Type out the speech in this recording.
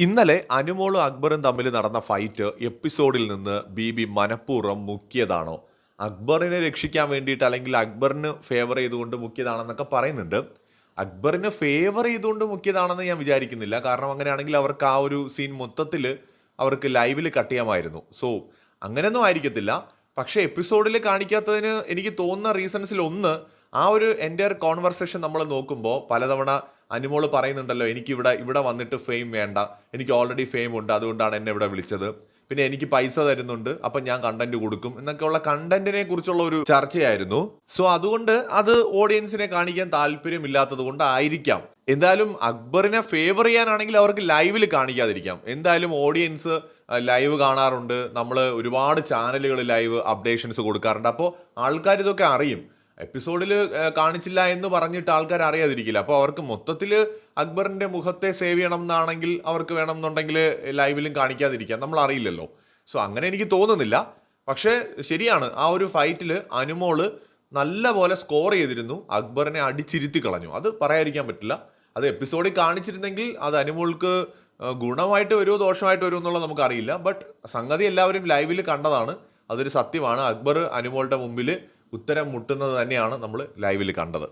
ഇന്നലെ അനുമോളും അക്ബറും തമ്മിൽ നടന്ന ഫൈറ്റ് എപ്പിസോഡിൽ നിന്ന് ബി ബി മനഃപൂർവം മുക്കിയതാണോ? അക്ബറിനെ രക്ഷിക്കാൻ വേണ്ടിയിട്ട് അല്ലെങ്കിൽ അക്ബറിന് ഫേവർ ചെയ്തുകൊണ്ട് മുക്കിയതാണെന്നൊക്കെ പറയുന്നുണ്ട്. അക്ബറിന് ഫേവർ ചെയ്തുകൊണ്ട് മുക്കിയതാണെന്ന് ഞാൻ വിചാരിക്കുന്നില്ല. കാരണം അങ്ങനെയാണെങ്കിൽ അവർക്ക് ആ ഒരു സീൻ മൊത്തത്തിൽ അവർക്ക് ലൈവിൽ കട്ട് ചെയ്യാമായിരുന്നു. സോ അങ്ങനെയൊന്നും ആയിരിക്കത്തില്ല. പക്ഷേ എപ്പിസോഡിൽ കാണിക്കാത്തതിന് എനിക്ക് തോന്നുന്ന റീസൺസിൽ ഒന്ന് ആ ഒരു എന്റെ കോൺവെർസേഷൻ നമ്മൾ നോക്കുമ്പോൾ പലതവണ അനുമോൾ പറയുന്നുണ്ടല്ലോ എനിക്ക് ഇവിടെ ഇവിടെ വന്നിട്ട് ഫെയിം വേണ്ട. എനിക്ക് ഓൾറെഡി ഫെയിം ഉണ്ട്. അതുകൊണ്ടാണ് എന്നെ ഇവിടെ വിളിച്ചത്. പിന്നെ എനിക്ക് പൈസ തരുന്നുണ്ട്. അപ്പം ഞാൻ കണ്ടന്റ് കൊടുക്കും. എന്നൊക്കെയുള്ള കണ്ടന്റിനെ കുറിച്ചുള്ള ഒരു ചർച്ചയായിരുന്നു. സോ അതുകൊണ്ട് അത് ഓഡിയൻസിനെ കാണിക്കാൻ താല്പര്യമില്ലാത്തത് കൊണ്ടായിരിക്കാം. എന്തായാലും അക്ബറിനെ ഫേവർ ചെയ്യാനാണെങ്കിൽ അവർക്ക് ലൈവിൽ കാണിക്കാതിരിക്കാം. എന്തായാലും ഓഡിയൻസ് ലൈവ് കാണാറുണ്ട്. നമ്മൾ ഒരുപാട് ചാനലുകൾ ലൈവ് അപ്ഡേഷൻസ് കൊടുക്കാറുണ്ട്. അപ്പോൾ ആൾക്കാർ ഇതൊക്കെ അറിയും. എപ്പിസോഡിൽ കാണിച്ചില്ല എന്ന് പറഞ്ഞിട്ട് ആൾക്കാർ അറിയാതിരിക്കില്ല. അപ്പോൾ അവർക്ക് മൊത്തത്തിൽ അക്ബറിന്റെ മുഖത്തെ സേവ് ചെയ്യണം എന്നാണെങ്കിൽ അവർക്ക് വേണം എന്നുണ്ടെങ്കിൽ ലൈവിലും കാണിക്കാതിരിക്കാം. നമ്മൾ അറിയില്ലല്ലോ. സോ അങ്ങനെ എനിക്ക് തോന്നുന്നില്ല. പക്ഷേ ശരിയാണ്. ആ ഒരു ഫൈറ്റിൽ അനുമോൾ നല്ല പോലെ സ്കോർ ചെയ്തിരുന്നു. അക്ബറിനെ അടിച്ചിരുത്തി കളഞ്ഞു. അത് പറയാതിരിക്കാൻ പറ്റില്ല. അത് എപ്പിസോഡിൽ കാണിച്ചിരുന്നെങ്കിൽ അത് അനുമോൾക്ക് ഗുണമായിട്ട് വരുമോ ദോഷമായിട്ട് വരുമോ എന്നുള്ളത് നമുക്കറിയില്ല. ബട്ട് സംഗതി എല്ലാവരും ലൈവിൽ കണ്ടതാണ്. അതൊരു സത്യമാണ്. അക്ബർ അനുമോളുടെ മുമ്പിൽ ഉത്തരം മുട്ടുന്നത് തന്നെയാണ് നമ്മൾ ലൈവിൽ കണ്ടത്.